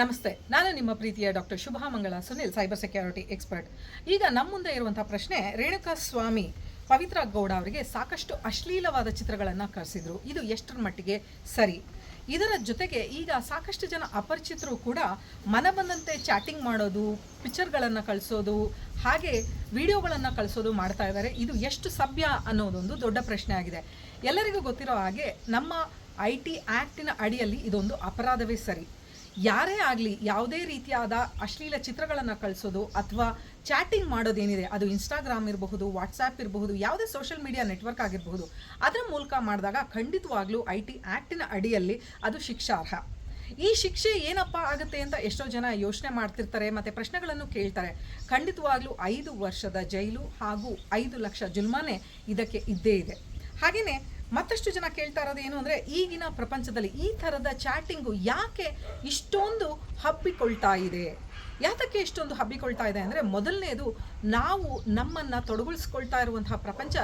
ನಮಸ್ತೆ, ನಾನು ನಿಮ್ಮ ಪ್ರೀತಿಯ ಡಾಕ್ಟರ್ ಶುಭಾ ಮಂಗಳ, ಸುನಿಲ್, ಸೈಬರ್ ಸೆಕ್ಯೂರಿಟಿ ಎಕ್ಸ್ಪರ್ಟ್. ಈಗ ನಮ್ಮ ಮುಂದೆ ಇರುವಂಥ ಪ್ರಶ್ನೆ ರೇಣುಕಾ ಸ್ವಾಮಿ ಪವಿತ್ರ ಗೌಡ ಅವರಿಗೆ ಸಾಕಷ್ಟು ಅಶ್ಲೀಲವಾದ ಚಿತ್ರಗಳನ್ನು ಕಳಿಸಿದ್ರು. ಇದು ಎಷ್ಟರ ಮಟ್ಟಿಗೆ ಸರಿ? ಇದರ ಜೊತೆಗೆ ಈಗ ಸಾಕಷ್ಟು ಜನ ಅಪರಿಚಿತರು ಕೂಡ ಮನ ಬಂದಂತೆ ಚಾಟಿಂಗ್ ಮಾಡೋದು ಪಿಕ್ಚರ್ಗಳನ್ನು ಕಳಿಸೋದು, ಹಾಗೆ ವಿಡಿಯೋಗಳನ್ನು ಕಳಿಸೋದು ಮಾಡ್ತಾ ಇದ್ದಾರೆ. ಇದು ಎಷ್ಟು ಸಭ್ಯ ಅನ್ನೋದೊಂದು ದೊಡ್ಡ ಪ್ರಶ್ನೆ ಆಗಿದೆ. ಎಲ್ಲರಿಗೂ ಗೊತ್ತಿರೋ ಹಾಗೆ ನಮ್ಮ ಐ ಟಿ ಆ್ಯಕ್ಟಿನ ಅಡಿಯಲ್ಲಿ ಇದೊಂದು ಅಪರಾಧವೇ ಸರಿ. ಯಾರೇ ಆಗಲಿ ಯಾವುದೇ ರೀತಿಯಾದ ಅಶ್ಲೀಲ ಚಿತ್ರಗಳನ್ನು ಕಳಿಸೋದು ಅಥವಾ ಚಾಟಿಂಗ್ ಮಾಡೋದೇನಿದೆ, ಅದು ಇನ್ಸ್ಟಾಗ್ರಾಮ್ ಇರಬಹುದು ವಾಟ್ಸಾಪ್ ಇರಬಹುದು, ಯಾವುದೇ ಸೋಷಿಯಲ್ ಮೀಡಿಯಾ ನೆಟ್ವರ್ಕ್ ಆಗಿರಬಹುದು, ಅದರ ಮೂಲಕ ಮಾಡಿದಾಗ ಖಂಡಿತವಾಗ್ಲೂ ಐ ಟಿ ಆ್ಯಕ್ಟಿನ ಅಡಿಯಲ್ಲಿ ಅದು ಶಿಕ್ಷಾರ್ಹ. ಈ ಶಿಕ್ಷೆ ಏನಪ್ಪ ಆಗುತ್ತೆ ಅಂತ ಎಷ್ಟೋ ಜನ ಯೋಚನೆ ಮಾಡ್ತಿರ್ತಾರೆ, ಮತ್ತು ಪ್ರಶ್ನೆಗಳನ್ನು ಕೇಳ್ತಾರೆ. ಖಂಡಿತವಾಗ್ಲೂ ಐದು ವರ್ಷದ ಜೈಲು ಹಾಗೂ ಐದು ಲಕ್ಷ ಜುಲ್ಮಾನೆ ಇದಕ್ಕೆ ಇದ್ದೇ ಇದೆ. ಹಾಗೆಯೇ ಮತ್ತಷ್ಟು ಜನ ಕೇಳ್ತಾ ಇರೋದು ಏನು ಅಂದರೆ ಈಗಿನ ಪ್ರಪಂಚದಲ್ಲಿ ಈ ಥರದ ಚಾಟಿಂಗು ಯಾಕೆ ಇಷ್ಟೊಂದು ಹಬ್ಬಿಕೊಳ್ತಾ ಇದೆ? ಯಾತಕ್ಕೆ ಇಷ್ಟೊಂದು ಹಬ್ಬಿಕೊಳ್ತಾ ಇದೆ ಅಂದರೆ ಮೊದಲನೇದು ನಾವು ನಮ್ಮನ್ನು ತೊಡಗಿಸ್ಕೊಳ್ತಾ ಇರುವಂತಹ ಪ್ರಪಂಚ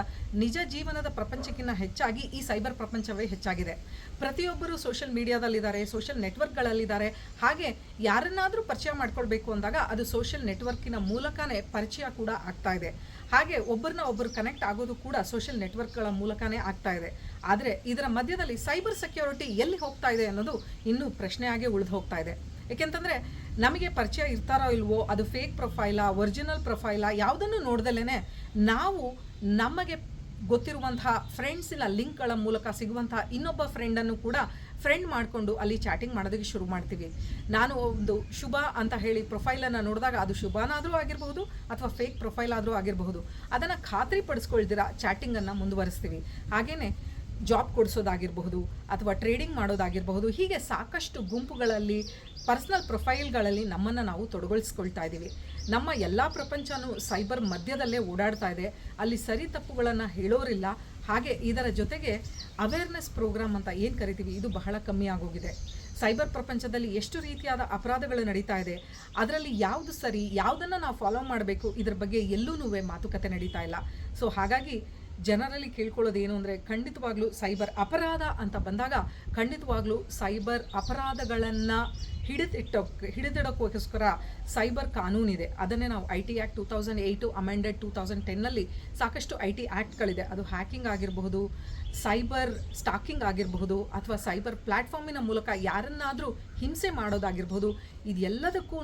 ನಿಜ ಜೀವನದ ಪ್ರಪಂಚಕ್ಕಿಂತ ಹೆಚ್ಚಾಗಿ ಈ ಸೈಬರ್ ಪ್ರಪಂಚವೇ ಹೆಚ್ಚಾಗಿದೆ. ಪ್ರತಿಯೊಬ್ಬರು ಸೋಷಿಯಲ್ ಮೀಡಿಯಾದಲ್ಲಿದ್ದಾರೆ, ಸೋಷಿಯಲ್ ನೆಟ್ವರ್ಕ್ಗಳಲ್ಲಿದ್ದಾರೆ. ಹಾಗೆ ಯಾರನ್ನಾದರೂ ಪರಿಚಯ ಮಾಡ್ಕೊಳ್ಬೇಕು ಅಂದಾಗ ಅದು ಸೋಷಿಯಲ್ ನೆಟ್ವರ್ಕಿನ ಮೂಲಕನೇ ಪರಿಚಯ ಕೂಡ ಆಗ್ತಾ ಇದೆ. ಹಾಗೆ ಒಬ್ಬರನ್ನ ಒಬ್ಬರು ಕನೆಕ್ಟ್ ಆಗೋದು ಕೂಡ ಸೋಷಿಯಲ್ ನೆಟ್ವರ್ಕ್ಗಳ ಮೂಲಕನೇ ಆಗ್ತಾ ಇದೆ. ಆದರೆ ಇದರ ಮಧ್ಯದಲ್ಲಿ ಸೈಬರ್ ಸೆಕ್ಯೂರಿಟಿ ಎಲ್ಲಿ ಹೋಗ್ತಾ ಇದೆ ಅನ್ನೋದು ಇನ್ನೂ ಪ್ರಶ್ನೆಯಾಗಿ ಉಳಿದು ಹೋಗ್ತಾ ಇದೆ. ಏಕೆಂತಂದರೆ ನಮಗೆ ಪರಿಚಯ ಇರ್ತಾರೋ ಇಲ್ವೋ, ಅದು ಫೇಕ್ ಪ್ರೊಫೈಲ ಒರಿಜಿನಲ್ ಪ್ರೊಫೈಲ ಯಾವುದನ್ನು ನೋಡ್ದಲೇ ನಾವು ನಮಗೆ ಗೊತ್ತಿರುವಂತಹ ಫ್ರೆಂಡ್ಸಿನ ಲಿಂಕ್ಗಳ ಮೂಲಕ ಸಿಗುವಂತಹ ಇನ್ನೊಬ್ಬ ಫ್ರೆಂಡನ್ನು ಕೂಡ ಫ್ರೆಂಡ್ ಮಾಡಿಕೊಂಡು ಅಲ್ಲಿ ಚಾಟಿಂಗ್ ಮಾಡೋದಕ್ಕೆ ಶುರು ಮಾಡ್ತೀವಿ. ನಾನು ಒಂದು ಶುಭ ಅಂತ ಹೇಳಿ ಪ್ರೊಫೈಲನ್ನು ನೋಡಿದಾಗ ಅದು ಶುಭನಾದರೂ ಆಗಿರಬಹುದು ಅಥವಾ ಫೇಕ್ ಪ್ರೊಫೈಲ್ ಆದರೂ ಆಗಿರಬಹುದು. ಅದನ್ನು ಖಾತ್ರಿ ಪಡಿಸ್ಕೊಳ್ದಿರ ಚಾಟಿಂಗನ್ನು ಮುಂದುವರಿಸ್ತೀವಿ. ಹಾಗೆಯೇ ಜಾಬ್ ಕೊಡಿಸೋದಾಗಿರಬಹುದು ಅಥವಾ ಟ್ರೇಡಿಂಗ್ ಮಾಡೋದಾಗಿರಬಹುದು, ಹೀಗೆ ಸಾಕಷ್ಟು ಗುಂಪುಗಳಲ್ಲಿ ಪರ್ಸ್ನಲ್ ಪ್ರೊಫೈಲ್ಗಳಲ್ಲಿ ನಮ್ಮನ್ನು ನಾವು ತೊಡಗೊಳಿಸ್ಕೊಳ್ತಾ ಇದ್ದೀವಿ. ನಮ್ಮ ಎಲ್ಲ ಪ್ರಪಂಚನೂ ಸೈಬರ್ ಮಧ್ಯದಲ್ಲೇ ಓಡಾಡ್ತಾ ಇದೆ. ಅಲ್ಲಿ ಸರಿ ತಪ್ಪುಗಳನ್ನು ಹೇಳೋರಿಲ್ಲ. ಹಾಗೆ ಇದರ ಜೊತೆಗೆ ಅವೇರ್ನೆಸ್ ಪ್ರೋಗ್ರಾಮ್ ಅಂತ ಏನು ಕರಿತೀವಿ? ಇದು ಬಹಳ ಕಮ್ಮಿ ಆಗೋಗಿದೆ. ಸೈಬರ್ ಪ್ರಪಂಚದಲ್ಲಿ ಎಷ್ಟು ರೀತಿಯಾದ ಅಪರಾಧಗಳು ನಡೀತಾ ಇದೆ, ಅದರಲ್ಲಿ ಯಾವುದು ಸರಿ, ಯಾವುದನ್ನು ನಾವು ಫಾಲೋ ಮಾಡಬೇಕು, ಇದ್ರ ಬಗ್ಗೆ ಎಲ್ಲೂ ಮಾತುಕತೆ ನಡೀತಾ ಇಲ್ಲ. ಸೊ ಹಾಗಾಗಿ ಜನರಲ್ಲಿ ಕೇಳ್ಕೊಳ್ಳೋದು ಏನು ಅಂದರೆ ಖಂಡಿತವಾಗ್ಲೂ ಸೈಬರ್ ಅಪರಾಧ ಅಂತ ಬಂದಾಗ ಖಂಡಿತವಾಗ್ಲೂ ಸೈಬರ್ ಅಪರಾಧಗಳನ್ನು ಹಿಡಿದಿಟ್ಟೋಕ್ಕೆ ಹಿಡಿದಿಡೋಕ್ಕೋಸ್ಕರ ಸೈಬರ್ ಕಾನೂನಿದೆ ಅದನ್ನೇ ನಾವು I T act two thousand eight, amended two thousand ಟೆನ್ನಲ್ಲಿ ಸಾಕಷ್ಟು ಐ ಟಿ ಆ್ಯಕ್ಟ್ಗಳಿದೆ ಅದು ಹ್ಯಾಕಿಂಗ್ ಆಗಿರಬಹುದು, ಸೈಬರ್ ಸ್ಟಾಕಿಂಗ್ ಆಗಿರಬಹುದು ಅಥವಾ ಸೈಬರ್ ಪ್ಲ್ಯಾಟ್ಫಾರ್ಮಿನ ಮೂಲಕ ಯಾರನ್ನಾದರೂ ಹಿಂಸೆ ಮಾಡೋದಾಗಿರ್ಬೋದು ಇದೆಲ್ಲದಕ್ಕೂ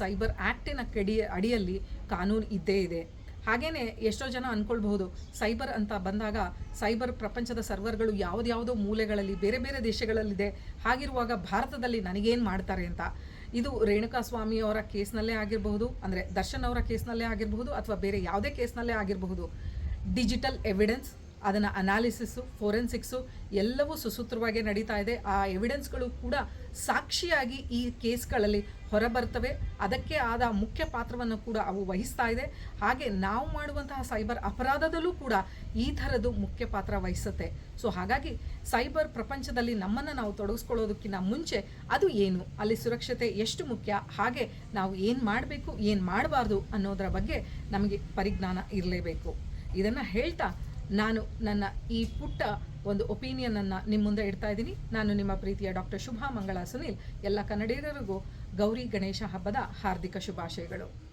ಸೈಬರ್ ಆ್ಯಕ್ಟಿನ ಕಡಿ ಅಡಿಯಲ್ಲಿ ಕಾನೂನು ಇದ್ದೇ ಇದೆ. ಹಾಗೇನೆ ಎಷ್ಟೋ ಜನ ಅಂದ್ಕೊಳ್ಬಹುದು ಸೈಬರ್ ಅಂತ ಬಂದಾಗ ಸೈಬರ್ ಪ್ರಪಂಚದ ಸರ್ವರ್ಗಳು ಯಾವುದ್ಯಾವುದೋ ಮೂಲೆಗಳಲ್ಲಿ, ಬೇರೆ ಬೇರೆ ದೇಶಗಳಲ್ಲಿದೆ, ಹಾಗಿರುವಾಗ ಭಾರತದಲ್ಲಿ ನನಗೇನು ಮಾಡ್ತಾರೆ ಅಂತ. ಇದು ರೇಣುಕಾ ಸ್ವಾಮಿ ಅವರ ಕೇಸ್ನಲ್ಲೇ ಆಗಿರಬಹುದು, ಅಂದರೆ ದರ್ಶನ್ ಅವರ ಕೇಸ್ನಲ್ಲೇ ಆಗಿರಬಹುದು, ಅಥವಾ ಬೇರೆ ಯಾವುದೇ ಕೇಸ್ನಲ್ಲೇ ಆಗಿರಬಹುದು. ಡಿಜಿಟಲ್ ಎವಿಡೆನ್ಸ್ ಅದನ್ನು ಅನಾಲಿಸಿಸು ಫೋರೆನ್ಸಿಕ್ಸು ಎಲ್ಲವೂ ಸುಸೂತ್ರವಾಗಿ ನಡೀತಾ ಇದೆ. ಆ ಎವಿಡೆನ್ಸ್ಗಳು ಕೂಡ ಸಾಕ್ಷಿಯಾಗಿ ಈ ಕೇಸ್ಗಳಲ್ಲಿ ಹೊರಬರ್ತವೆ. ಅದಕ್ಕೆ ಆದ ಮುಖ್ಯ ಪಾತ್ರವನ್ನು ಕೂಡ ಅವು ವಹಿಸ್ತಾ ಇದೆ. ಹಾಗೆ ನಾವು ಮಾಡುವಂತಹ ಸೈಬರ್ ಅಪರಾಧದಲ್ಲೂ ಕೂಡ ಈ ಥರದ್ದು ಮುಖ್ಯ ಪಾತ್ರ ವಹಿಸುತ್ತೆ. ಸೊ ಹಾಗಾಗಿ ಸೈಬರ್ ಪ್ರಪಂಚದಲ್ಲಿ ನಮ್ಮನ್ನು ನಾವು ತೊಡಗಿಸ್ಕೊಳ್ಳೋದಕ್ಕಿಂತ ಮುಂಚೆ ಅದು ಏನು? ಅಲ್ಲಿ ಸುರಕ್ಷತೆ ಎಷ್ಟು ಮುಖ್ಯ? ಹಾಗೆ ನಾವು ಏನು ಮಾಡಬೇಕು, ಏನು ಮಾಡಬಾರ್ದು ಅನ್ನೋದರ ಬಗ್ಗೆ ನಮಗೆ ಪರಿಜ್ಞಾನ ಇರಲೇಬೇಕು. ಇದನ್ನು ಹೇಳ್ತಾ ನಾನು ನನ್ನ ಈ ಪುಟ್ಟ ಒಂದು ಒಪಿನಿಯನನ್ನು ನಿಮ್ಮ ಮುಂದೆ ಇಡ್ತಾ ಇದ್ದೀನಿ. ನಾನು ನಿಮ್ಮ ಪ್ರೀತಿಯ ಡಾಕ್ಟರ್ ಶುಭಾ ಮಂಗಳ ಸುನಿಲ್. ಎಲ್ಲ ಕನ್ನಡಿಗರಿಗೂ ಗೌರಿ ಗಣೇಶ ಹಬ್ಬದ ಹಾರ್ದಿಕ ಶುಭಾಶಯಗಳು.